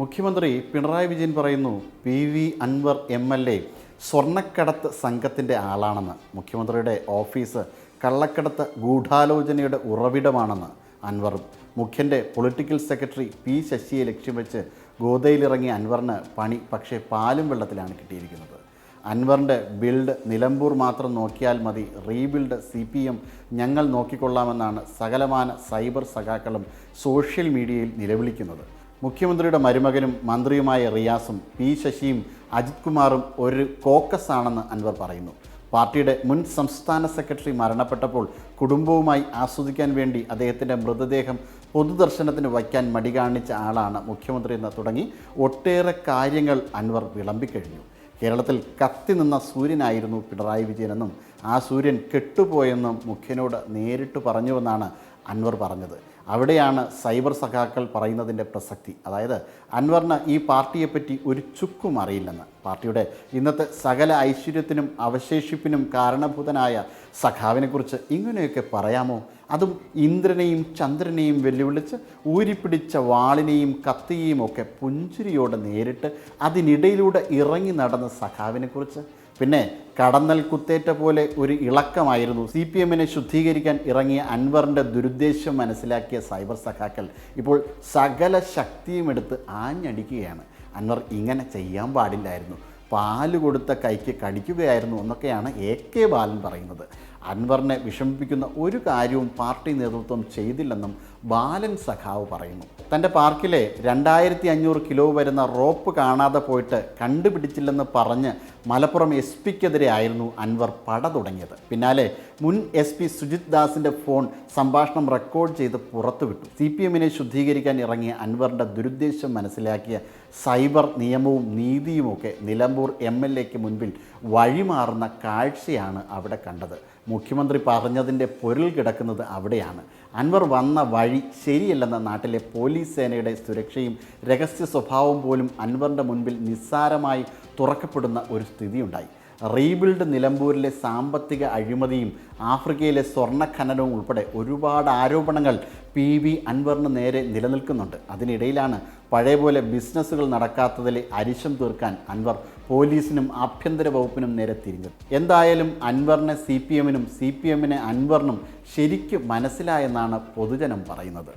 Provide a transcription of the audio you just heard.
മുഖ്യമന്ത്രി പിണറായി വിജയൻ പറയുന്നു P V Anvar M L A സ്വർണക്കടത്ത് സംഘത്തിന്റെ ആളാണെന്ന്. മുഖ്യമന്ത്രിയുടെ ഓഫീസ് കള്ളക്കടത്ത് ഗൂഢാലോചനയുടെ ഉറവിടമാണെന്ന് അൻവറും. മുഖ്യന്റെ പൊളിറ്റിക്കൽ സെക്രട്ടറി പി ശശിയെ ലക്ഷ്യം വെച്ച് ഗോതയിലിറങ്ങിയ അൻവറിന് പണി പക്ഷേ പാലും വെള്ളത്തിലാണ് കിട്ടിയിരിക്കുന്നത്. അൻവറിന്റെ ബിൽഡ് നിലമ്പൂർ മാത്രം നോക്കിയാൽ മതി. റീബിൽഡ് സി പി എം ഞങ്ങൾ നോക്കിക്കൊള്ളാമെന്നാണ് സകലമാന സൈബർ സഖാക്കളും സോഷ്യൽ മീഡിയയിൽ നിലവിളിക്കുന്നത്. മുഖ്യമന്ത്രിയുടെ മരുമകനും മന്ത്രിയുമായ റിയാസും പി ശശിയും അജിത് കുമാറും ഒരു കോക്കസ് ആണെന്ന് അൻവർ പറയുന്നു. പാർട്ടിയുടെ മുൻ സംസ്ഥാന സെക്രട്ടറി മരണപ്പെട്ടപ്പോൾ കുടുംബവുമായി ആസ്വദിക്കാൻ വേണ്ടി അദ്ദേഹത്തിന്റെ മൃതദേഹം പൊതുദർശനത്തിന് വയ്ക്കാൻ മടി കാണിച്ച ആളാണ് മുഖ്യമന്ത്രി എന്ന് തുടങ്ങി ഒട്ടേറെ കാര്യങ്ങൾ അൻവർ വിളമ്പിക്കഴിഞ്ഞു. കേരളത്തിൽ കത്തി നിന്ന സൂര്യനായിരുന്നു പിണറായി വിജയനെന്നും ആ സൂര്യൻ കെട്ടുപോയെന്നും മുഖ്യനോട് നേരിട്ട് പറഞ്ഞുവെന്നാണ് അൻവർ പറഞ്ഞത്. അവിടെയാണ് സൈബർ സഖാക്കൾ പറയുന്നതിന്റെ പ്രസക്തി. അതായത് അൻവറിന് ഈ പാർട്ടിയെപ്പറ്റി ഒരു ചുക്കും അറിയില്ലെന്ന്. പാർട്ടിയുടെ ഇന്നത്തെ സകല ഐശ്വര്യത്തിനും അവശേഷിപ്പിനും കാരണഭൂതനായ സഖാവിനെക്കുറിച്ച് ഇങ്ങനെയൊക്കെ പറയാമോ? അതും ഇന്ദ്രനെയും ചന്ദ്രനെയും വെല്ലുവിളിച്ച് ഊരിപ്പിടിച്ച വാളിനെയും കത്തിയെയും ഒക്കെ പുഞ്ചിരിയോടെ നേരിട്ട് അതിനിടയിലൂടെ ഇറങ്ങി നടന്ന സഖാവിനെക്കുറിച്ച് പിന്നെ കടന്നൽ കുത്തേറ്റ പോലെ ഒരു ഇളക്കമായിരുന്നു. സി പി എമ്മിനെ ശുദ്ധീകരിക്കാൻ ഇറങ്ങിയ അൻവറിന്റെ ദുരുദ്ദേശം മനസ്സിലാക്കിയ സൈബർ സഖാക്കൾ ഇപ്പോൾ സകല ശക്തിയും എടുത്ത് ആഞ്ഞടിക്കുകയാണ്. അൻവർ ഇങ്ങനെ ചെയ്യാൻ പാടില്ലായിരുന്നു. പാൽ കൊടുത്ത കൈക്ക് കടിക്കുകയായിരുന്നു എന്നൊക്കെയാണ് എ കെ ബാലൻ പറയുന്നത്. അൻവറിനെ വിഷമിപ്പിക്കുന്ന ഒരു കാര്യവും പാർട്ടി നേതൃത്വം ചെയ്തില്ലെന്നും ബാലൻ സഖാവ് പറയുന്നു. തന്റെ പാർക്കിലെ രണ്ടായിരത്തി അഞ്ഞൂറ് കിലോ വരുന്ന റോപ്പ് കാണാതെ പോയിട്ട് കണ്ടുപിടിച്ചില്ലെന്ന് പറഞ്ഞ് മലപ്പുറം എസ് പിക്കെതിരെ ആയിരുന്നു അൻവർ പട തുടങ്ങിയത്. പിന്നാലെ മുൻ എസ് പി സുജിത് ദാസിന്റെ ഫോൺ സംഭാഷണം റെക്കോർഡ് ചെയ്ത് പുറത്തുവിട്ടു. സി പി എമ്മിനെ ശുദ്ധീകരിക്കാൻ ഇറങ്ങിയ അൻവറിന്റെ ദുരുദ്ദേശം മനസ്സിലാക്കിയ സൈബർ നിയമവും നീതിയുമൊക്കെ നിലമ്പൂർ എം എൽ എക്ക് മുൻപിൽ വഴിമാറുന്ന കാഴ്ചയാണ് അവിടെ കണ്ടത്. മുഖ്യമന്ത്രി പറഞ്ഞതിന്റെ പൊരുൾ കിടക്കുന്നത് അവിടെയാണ്. അൻവർ വന്ന വഴി ശരിയല്ലെന്ന നാട്ടിലെ പോലീസ് സേനയുടെ സുരക്ഷയും രഹസ്യ സ്വഭാവം പോലും അൻവറിന്റെ മുൻപിൽ നിസ്സാരമായി തുറക്കപ്പെടുന്ന ഒരു സ്ഥിതിയുണ്ടായി. റീബിൽഡ് നിലമ്പൂരിലെ സാമ്പത്തിക അഴിമതിയും ആഫ്രിക്കയിലെ സ്വർണ ഖനനവും ഉൾപ്പെടെ ഒരുപാട് ആരോപണങ്ങൾ പി വി അൻവറിന് നേരെ നിലനിൽക്കുന്നുണ്ട്. അതിനിടയിലാണ് പഴയ പോലെ ബിസിനസ്സുകൾ നടക്കാത്തതിലെ അരിശം തീർക്കാൻ അൻവർ പോലീസിനും ആഭ്യന്തര വകുപ്പിനും നേരെ തിരിഞ്ഞത് എന്തായാലും അൻവറിനെ സി പി എമ്മിനും സി പി എമ്മിനെ അൻവറിനും ശരിക്കും മനസ്സിലായെന്നാണ് പൊതുജനം പറയുന്നത്.